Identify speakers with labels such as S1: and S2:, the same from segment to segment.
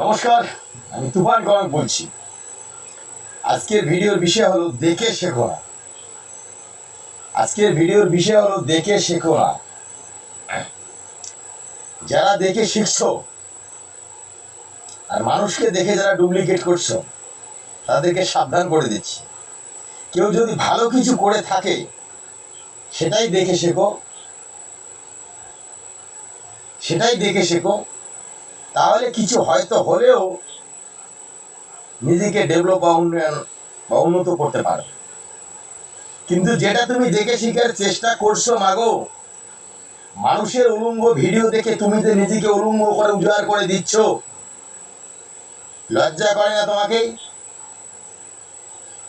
S1: নমস্কার, আমি তুফান কনক বলছি। আজকের ভিডিওর বিষয় হলো দেখে শেখো না। আজকের ভিডিওর বিষয় হলো দেখে শেখো না। যারা দেখে শিখছো, আর মানুষকে দেখে যারা ডুপ্লিকেট করছ, তাদেরকে সাবধান করে দিচ্ছি। কেউ যদি ভালো কিছু করে থাকে, সেটাই দেখে শেখো। সেটাই দেখে শেখো। তাহলে কিছু হয়তো হলেও নিজেকে ডেভেলপ বা উন্নয়ন বা উন্নত করতে পারো কিন্তু যেটা তুমি দেখে শিখার চেষ্টা করছ মাগো, মানুষের উলঙ্গ ভিডিও দেখে তুমি যে নিজেকে উলঙ্গ করে উজাড় করে দিচ্ছ, লজ্জা করে না তোমাকে?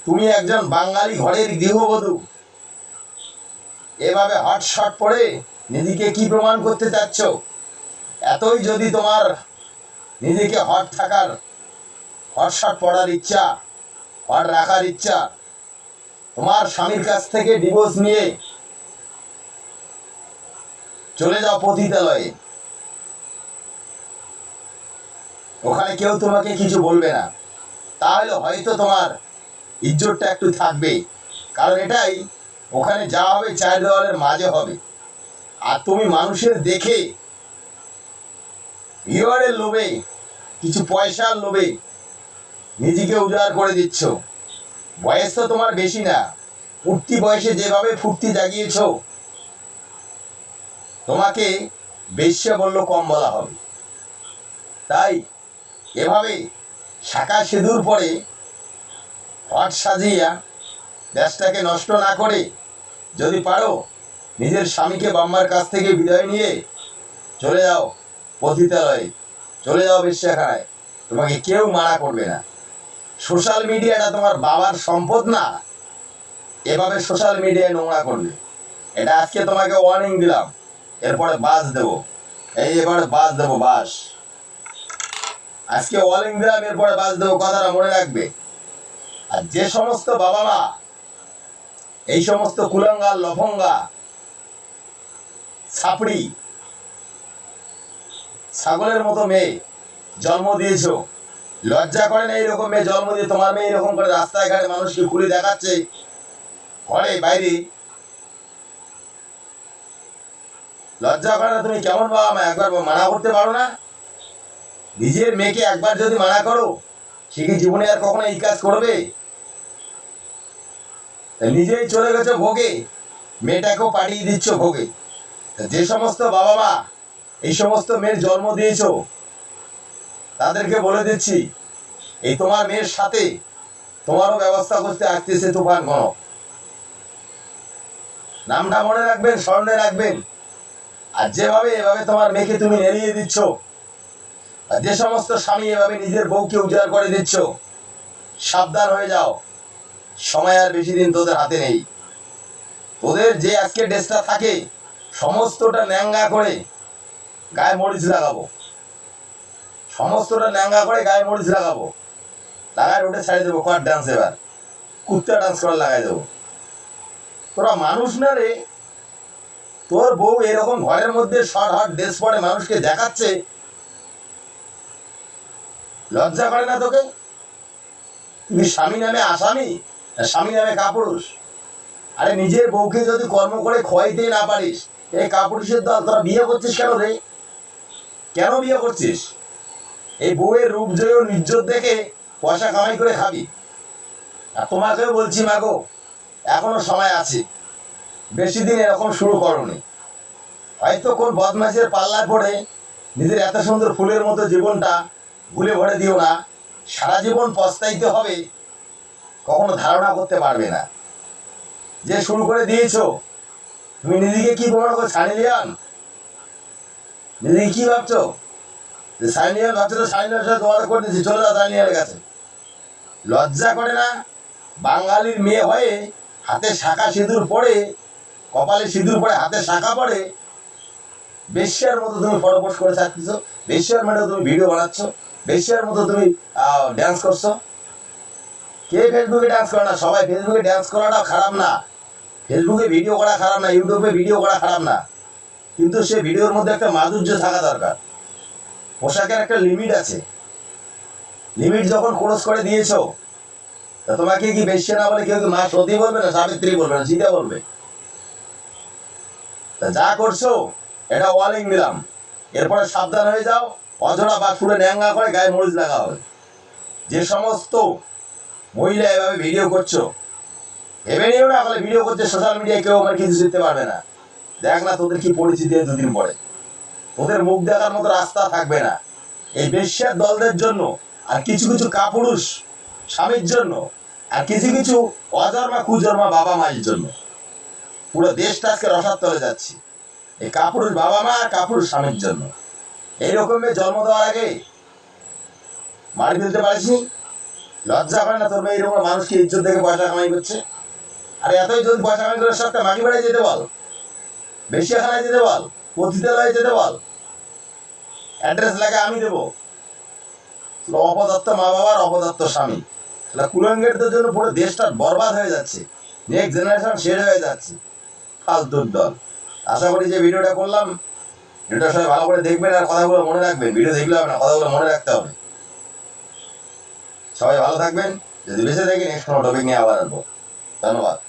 S1: তুমি একজন বাঙালি ঘরের গৃহবধূ। এভাবে হট শট পরে নিজেকে কি প্রমাণ করতে চাচ্ছ? এতই যদি তোমার নিজেকে হট থাকার, হট শট পড়ার ইচ্ছা, হট রাখার ইচ্ছা, তোমার স্বামীর কাছ থেকে ডিভোর্স নিয়ে চলে যাও পতিতালয়ে। ওখানে কেউ তোমাকে কিছু বলবে না। তাহলে হয়তো তোমার ইজ্জতটা একটু থাকবে কারণ এটাই, ওখানে যা হবে চার দেওয়ালের মাঝে হবে। আর তুমি মানুষের দেখে ভিওয়ারের লোভে, কিছু পয়সার লোভে নিজেকে উজাড় করে দিচ্ছ। বয়স তো তোমার বেশি না। ফুর্তি বয়সে যেভাবে ফুর্তি জাগিয়েছ, তোমাকে বেশ্যা বলল কম বলা হবে। তাই এভাবে শাখা সিঁদুর পরে হট সাজিয়া দেশটাকে নষ্ট না করে যদি পারো, নিজের স্বামীকে বাম্মার কাছ থেকে বিদায় নিয়ে চলে যাও। পতিতালয়ে। চলে যাও বেশ্যাখানায়। তোমাকে কেউ মানা করবে না। সোশ্যাল মিডিয়াটা তোমার বাবার সম্পদ না। এভাবে সোশ্যাল মিডিয়ায় নোংরা করবে এটা আজকে তোমাকে ওয়ার্নিং দিলাম। এরপরে বাস দেবো। এই এবারে বাস দেবো, বাস। আজকে ওয়ার্নিং দিলাম, এরপরে বাস দেবো, কথাটা মনে রাখবে। আর যে সমস্ত বাবা মা এই সমস্ত কুলাঙ্গা লফঙ্গা, ছাপড়ি ছাগলের মতো মেয়ে, জন্ম দিয়েছ। লজ্জা করে না এইরকম মেয়ে, জন্ম দিয়ে তোমার মেয়ে এরকম করে রাস্তায় ঘাটে মানুষকে ঘুরে দেখাচ্ছে? ঘরে বাইরে। লজ্জা করে না তুমি কেমন বাবা মা, একবার মানা করতে পারো না? নিজের মেয়েকে একবার যদি মানা করো, সে কি জীবনে আর কখনো এই কাজ করবে? নিজেই চলে গেছে ভোগে, মেয়েটাকেও পাঠিয়ে দিচ্ছ ভোগে। যে সমস্ত বাবা মা এই সমস্ত মেয়ের জন্ম দিয়েছ। তাদেরকে বলে দিচ্ছি, এই তোমার মেয়ের সাথে তোমারও ব্যবস্থা করতে আসতেছে তুফান গণক। নামটা মনে রাখবেন, স্মরণে রাখবেন। আর যেভাবে, এভাবে তোমার মেয়েকে তুমি এড়িয়ে দিচ্ছ, আর যে সমস্ত স্বামী এভাবে নিজের বউকে উজাড় করে দিচ্ছ, সাবধান হয়ে যাও। সময় আর বেশি দিন তোদের হাতে নেই। তোদের যে আজকে ড্রেসটা থাকে, সমস্তটা ন্যাঙ্গা করে গায়ে মরিচ লাগাবো। সমস্তটা ন্যাঙ্গা করে গায়ে মরিচ লাগাবো। লাগায় রোডে ছাড়িয়ে দেবো কর ডান্স এবার। কুত্তা ডান্স করে লাগাই দেবো। তোরা মানুষ না রে। তোর বউ এরকম ঘরের মধ্যে শর্ট হট ড্রেস পরে মানুষকে দেখাচ্ছে। লজ্জা করে না তোকে? তুমি স্বামী নামে আসামি স্বামী নামে কাপুরুষ? আরে নিজের বউকে যদি কর্ম করে খোয়াইতে না পারিস এই কাপুরুষের দল, তোরা বিয়ে করছিস কেন রে? কেন বিয়ে করছিস? এই বউয়ের রূপ জয় নির্জত দেখে পয়সা কামাই করে খাবি। আর তোমাকেও বলছি মাগো এখনও সময় আছে। বেশি দিন এরকম শুরু করনি। হয়তো কোন বদমাসের পাল্লায় পড়ে নিজের এত সুন্দর ফুলের মতো জীবনটা ভুলে ভরে দিও না। সারা জীবন পস্তাইতে হবে, কখনো ধারণা করতে পারবে না। যে শুরু করে দিয়েছ, তুমি নিজেকে কি প্রমাণ করো সানিলিয়ান নিজেকে কি ভাবছ? যে সাইনিয়ান ভাবছ তো সাইনিয়ার সাথে তোমাদের করে দিচ্ছি চলে যাও সাইনিয়ানের কাছে। লজ্জা করে না? বাঙালির মেয়ে হয়ে হাতে শাখা সিঁদুর পড়ে, কপালে সিঁদুর পড়ে, হাতে শাখা পরে বেশ্যার মতো তুমি ফটো পোস্ট করে থাকতেছো বেশ্যার মতো তুমি ভিডিও বানাচ্ছ, বেশ্যার মতো তুমি ড্যান্স করছ। কে ফেসবুকে ড্যান্স করে না? সবাই ফেসবুকে ড্যান্স করাটা খারাপ না। ফেসবুকে ভিডিও করা খারাপ না ইউটিউবে ভিডিও করা খারাপ না। কিন্তু সে ভিডিওর মধ্যে একটা মাধুর্য থাকা দরকার। পোশাকের একটা লিমিট আছে। লিমিট যখন ক্রস করে দিয়েছ, তা তোমাকে কি বেশি না বলে কেউ কি মা সতী বলবে না সাবিত্রী বলবে না সীতা বলবে? তা যা করছ, এটা ওয়ার্নিং দিলাম। এরপরে সাবধান হয়ে যাও অজোড়া বা সুরে ন্যাঙ্গা করে গায়ে মরিচ লাগা হবে যে সমস্ত মহিলা এভাবে ভিডিও করছ, ভেবে নিও না ভিডিও করছে সোশ্যাল মিডিয়ায় কেউ আমার কিছু শিখতে পারবে না। দেখ না তোদের কি পরিচিতি দুদিন পরে। তোদের মুখ দেখার মতো রাস্তা থাকবে না। এই বেশ্যার দলদের জন্য আর কিছু কিছু কাপুরুষ স্বামীর জন্য আর কিছু কিছু অজন্মা কুজন্মা বাবা মায়ের জন্য। পুরো দেশটা আজকে রসার হয়ে যাচ্ছে। এই কাপুরুষ বাবা মা আর কাপুরুষ স্বামীর জন্য। এইরকম জন্ম দেওয়ার আগে মারি ফেলতে পারিসনি লজ্জা করে না তোর মেয়ে এরকম মানুষকে ইজ্জত দেখে পয়সা কামাই করছে? আর এতই যদি পয়সা কামাই করে সবটা মাকি বেড়ায় যেতে বল। বেশি খানায় যেতে বল পতিতালয়ে যেতে বল। অ্যাড্রেস লাগে আমি দেবো। অপদত্ত মা বাবার অপদত্ত স্বামী। তাহলে কুলঙ্গেরদের জন্য পুরো দেশটা বরবাদ হয়ে যাচ্ছে। নেক্সট জেনারেশন শেষ হয়ে যাচ্ছে। ফালতুর দল। আশা করি যে ভিডিওটা করলাম। ভিডিওটা সবাই ভালো করে দেখবেন আর কথাগুলো মনে রাখবেন। ভিডিও দেখলে হবে না, কথাগুলো মনে রাখতে হবে। সবাই ভালো থাকবেন। যদি বেঁচে থাকি নেক্সট কোনো টপিক নিয়ে আবার আসব। ধন্যবাদ।